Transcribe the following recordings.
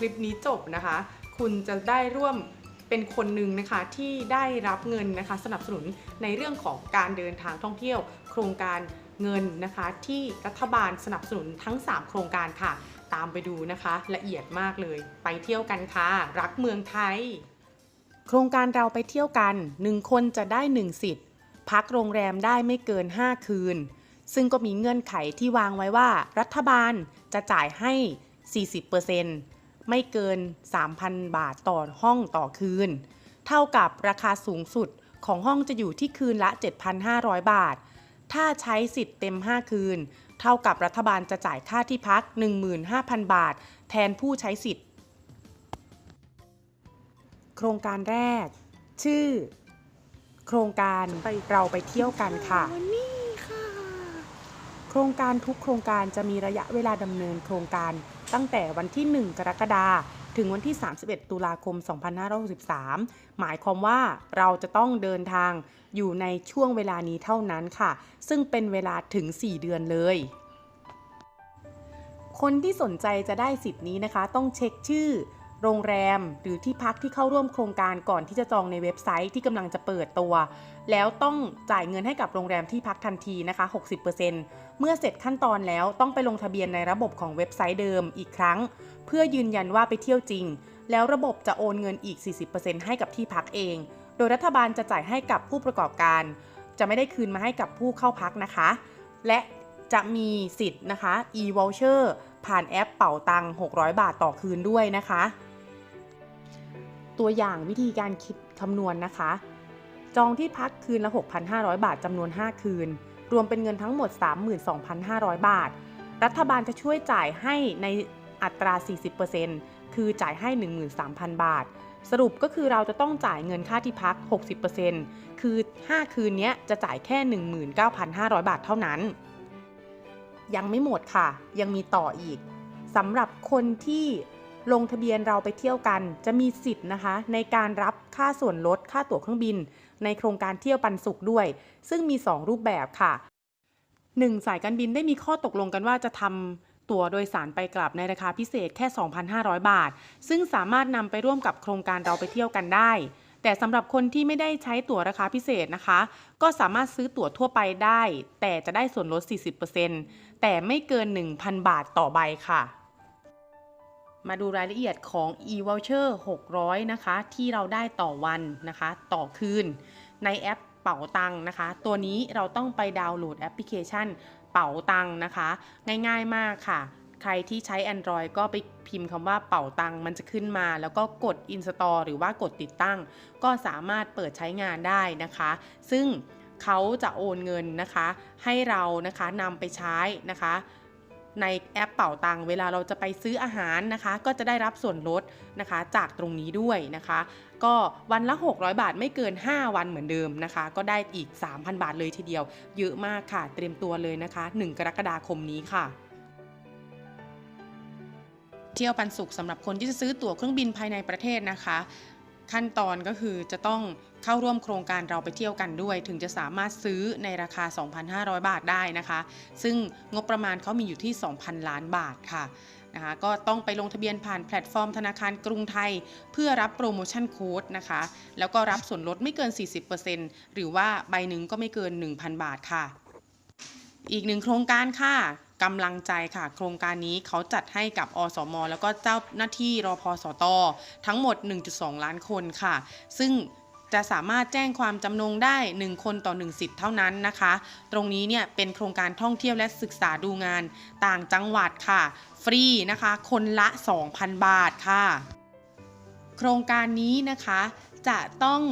คลิปนี้จบนะคะ คุณจะได้ร่วมเป็นคนหนึ่งนะคะที่ได้รับเงินนะคะ สนับสนุนในเรื่องของการเดินทางท่องเที่ยว โครงการเงินนะคะ ที่รัฐบาลสนับสนุนทั้ง 3 โครงการค่ะ ตามไปดูนะคะ ละเอียดมากเลย ไปเที่ยวกันค่ะ รักเมืองไทย โครงการเราไปเที่ยวกัน 1 คนจะได้ 1 สิทธิ์ พักโรงแรมได้ไม่เกิน 5 คืน ซึ่งก็มีเงื่อนไขที่วางไว้ว่า รัฐบาลจะจ่ายให้ 40% ไม่เกิน 3,000 บาทต่อห้องต่อคืน เท่ากับราคาสูงสุดของห้องจะอยู่ที่คืนละ 7,500 บาท ถ้าใช้สิทธิ์เต็ม 5 คืน เท่ากับรัฐบาลจะจ่ายค่าที่พัก 15,000 บาท แทนผู้ใช้สิทธิ์ โครงการแรก ชื่อ โครงการเราไปเที่ยวกันค่ะนี่ค่ะโครงการทุกโครงการจะมีระยะเวลาดำเนินโครงการ ตั้งแต่วันที่ 1 กรกฎาคมถึงวันที่ 31 ตุลาคม 2563 หมายความว่าเราจะต้องเดินทางอยู่ในช่วงเวลานี้เท่านั้นค่ะ ซึ่งเป็นเวลาถึง 4 เดือนเลย คนที่สนใจจะได้สิทธิ์นี้นะคะ ต้องเช็คชื่อ โรงแรม หรือที่พักที่เข้าร่วมโครงการก่อนที่จะจองในเว็บไซต์ที่กำลังจะเปิดตัว แล้วต้องจ่ายเงินให้กับโรงแรมที่พักทันทีนะคะ 60%เมื่อเสร็จขั้นตอนแล้วต้องไปลงทะเบียนในระบบของเว็บไซต์เดิมอีกครั้ง เพื่อยืนยันว่าไปเที่ยวจริง แล้วระบบจะโอนเงินอีก 40%ให้กับที่พักเอง โดยรัฐบาลจะจ่ายให้กับผู้ประกอบการ จะไม่ได้คืนมาให้กับผู้เข้าพักนะคะ และจะมีสิทธิ์นะคะ e-voucher ผ่านแอปเป่าตัง 600 บาทต่อคืนด้วยนะคะ ตัวอย่างวิธีการคิดคำนวณนะคะ จองที่พักคืนละ 6,500 บาทจำนวน 5 คืน รวมเป็นเงินทั้งหมด 32,500 บาท รัฐบาลจะช่วยจ่ายให้ในอัตรา 40%คือจ่ายให้ 13,000 บาท สรุปก็คือเราจะต้องจ่ายเงินค่าที่พัก 60%คือ 5 คืนนี้จะจ่ายแค่ 19,500 บาทเท่านั้น ยังไม่หมดค่ะ ยังมีต่ออีกสำหรับคนที่ ลงทะเบียนเราไปเที่ยวกัน จะมีสิทธิ์นะคะ ในการรับค่าส่วนลดค่าตั๋วเครื่องบิน ในโครงการเที่ยวปันสุขด้วย ซึ่งมี 2 รูปแบบค่ะ 1. สายการบินได้มีข้อตกลงกันว่าจะทำตั๋วโดยสารไปกลับในราคาพิเศษแค่ 2,500 บาท ซึ่งสามารถนำไปร่วมกับโครงการเราไปเที่ยวกันได้ แต่สำหรับคนที่ไม่ได้ใช้ตั๋วราคาพิเศษนะคะ ก็สามารถซื้อตั๋วทั่วไปได้ แต่จะได้ส่วนลด 40%แต่ไม่เกิน 1,000 บาทต่อใบค่ะ มาดูรายละเอียดของ e-voucher 600 นะคะ ที่เราได้ต่อวันนะคะ ต่อคืน ในแอปเป๋าตังค์นะคะ ตัวนี้เราต้องไปดาวน์โหลดแอปพลิเคชันเป๋าตังค์นะคะ ง่ายๆมากค่ะ ใครที่ใช้ Android ก็ไปพิมพ์คำว่าเป๋าตังค์มันจะขึ้นมา แล้วก็กด Install หรือว่ากดติดตั้ง ก็สามารถเปิดใช้งานได้นะคะ ซึ่งเขาจะโอนเงินนะคะ ให้เรานะคะนำไปใช้นะคะ ในแอปเป่าตังเวลาเราจะไปซื้ออาหารนะคะ ก็จะได้รับส่วนลดนะคะจากตรงนี้ด้วยนะคะ ก็วันละ 600 บาทไม่เกิน 5 วันเหมือนเดิมนะคะ ก็ได้อีก 3,000 บาทเลยทีเดียว เยอะมากค่ะ เตรียมตัวเลยนะคะ 1 กรกฎาคมนี้ค่ะเที่ยวปันสุขสำหรับคนที่จะซื้อตั๋วเครื่องบินภายในประเทศนะคะ ขั้นตอนก็คือจะต้องเข้าร่วมโครงการเราไปเที่ยวกันด้วย ถึงจะสามารถซื้อในราคา 2,500 บาทได้นะคะ ซึ่งงบประมาณเขามีอยู่ที่ 2,000 ล้านบาทค่ะนะคะก็ต้องไปลงทะเบียนผ่านแพลตฟอร์มธนาคารกรุงไทย เพื่อรับโปรโมชั่นโค้ดนะคะ แล้วก็รับส่วนลดไม่เกิน 40%หรือว่าใบหนึ่งก็ไม่เกิน 1,000 บาทค่ะ อีกหนึ่งโครงการค่ะ กำลังใจค่ะ โครงการนี้เขาจัดให้กับอสม แล้วก็เจ้าหน้าที่รอพสตทั้งหมด 1.2 ล้านคนค่ะ ซึ่งจะสามารถแจ้งความจำนงได้ 1 คนต่อ 1 สิทธิ์เท่านั้นนะคะ ตรงนี้เนี่ยเป็นโครงการท่องเที่ยวและศึกษาดูงานต่างจังหวัดค่ะ ฟรีนะคะ คนละ 2,000 บาทค่ะ โครงการนี้นะคะจะต้อง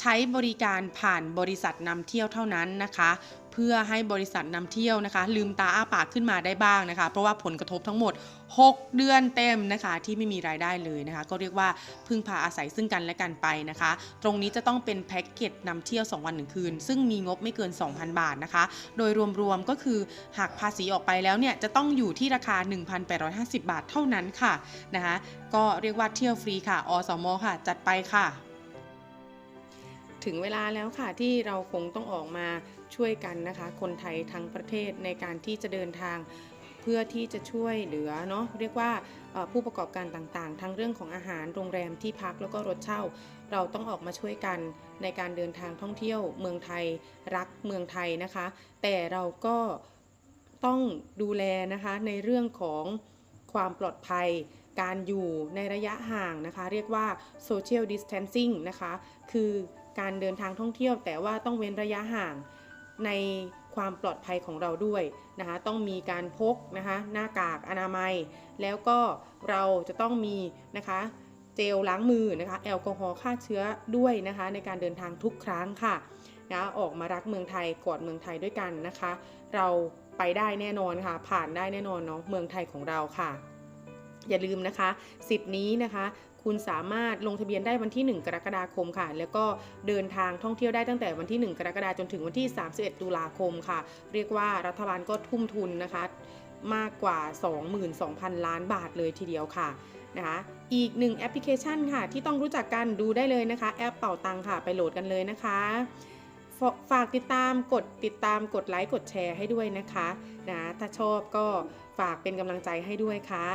ใช้บริการผ่านบริษัทนำเที่ยวเท่านั้นนะคะ เพื่อให้บริษัทนำเที่ยวนะคะ ลืมตาอ้าปากขึ้นมาได้บ้างนะคะ เพราะว่าผลกระทบทั้งหมด 6 เดือนเต็มนะคะ ที่ไม่มีรายได้เลยนะคะ ก็เรียกว่าพึ่งพาอาศัยซึ่งกันและกันไปนะคะ ตรงนี้จะต้องเป็นแพ็กเกจนำเที่ยว 2 วัน1คืน ซึ่งมีงบไม่เกิน 2,000 บาทนะคะ โดยรวมๆก็คือหักภาษีออกไปแล้วเนี่ยจะต้องอยู่ที่ราคา 1,850 บาทเท่านั้นค่ะนะคะ ก็เรียกว่าเที่ยวฟรีค่ะอสมค่ะ จัดไปค่ะ ถึงเวลาแล้วค่ะที่เราคงต้องออกมาช่วยกันนะคะ คนไทยทั้งประเทศในการที่จะเดินทางเพื่อที่จะช่วยเหลือเนาะเรียกว่าผู้ประกอบการต่างๆ ทั้งเรื่องของอาหารโรงแรมที่พักแล้วก็รถเช่า เราต้องออกมาช่วยกันในการเดินทางท่องเที่ยวเมืองไทยรักเมืองไทยนะคะ แต่เราก็ต้องดูแลนะคะในเรื่องของความปลอดภัยการอยู่ในระยะห่างนะคะ เรียกว่า social distancing นะคะ คือ การเดินทางท่องเที่ยว แต่ว่าต้องเว้นระยะห่างในความปลอดภัยของเราด้วยนะคะต้องมีการพกนะคะหน้ากากอนามัย แล้วก็เราจะต้องมีนะคะเจลล้างมือนะคะแอลกอฮอล์ฆ่าเชื้อด้วยนะคะในการเดินทางทุกครั้งค่ะนะออกมารักเมืองไทยกอดเมืองไทยด้วยกันนะคะ เราไปได้แน่นอนค่ะ ผ่านได้แน่นอนเนาะเมืองไทยของเราค่ะ อย่าลืมนะคะ สิทธิ์นี้นะคะ คุณสามารถลงทะเบียนได้วันที่ 1 กรกฎาคมค่ะ แล้วก็เดินทางท่องเที่ยวได้ตั้งแต่วันที่ 1 กรกฎาคมจนถึงวันที่ 31 ตุลาคมค่ะ เรียกว่ารัฐบาลก็ทุ่มทุนนะคะมากกว่า 22,000 ล้านบาทเลยทีเดียวค่ะนะคะอีกหนึ่งแอปพลิเคชันค่ะ ที่ต้องรู้จักกันดูได้เลยนะคะ แอปเป่าตังค่ะ ไปโหลดกันเลยนะคะฝฝากติดตามกดติดตามกดไลค์กดแชร์ให้ด้วยนะคะนะถ้าชอบก็ฝากเป็นกำลังใจให้ด้วยค่ะ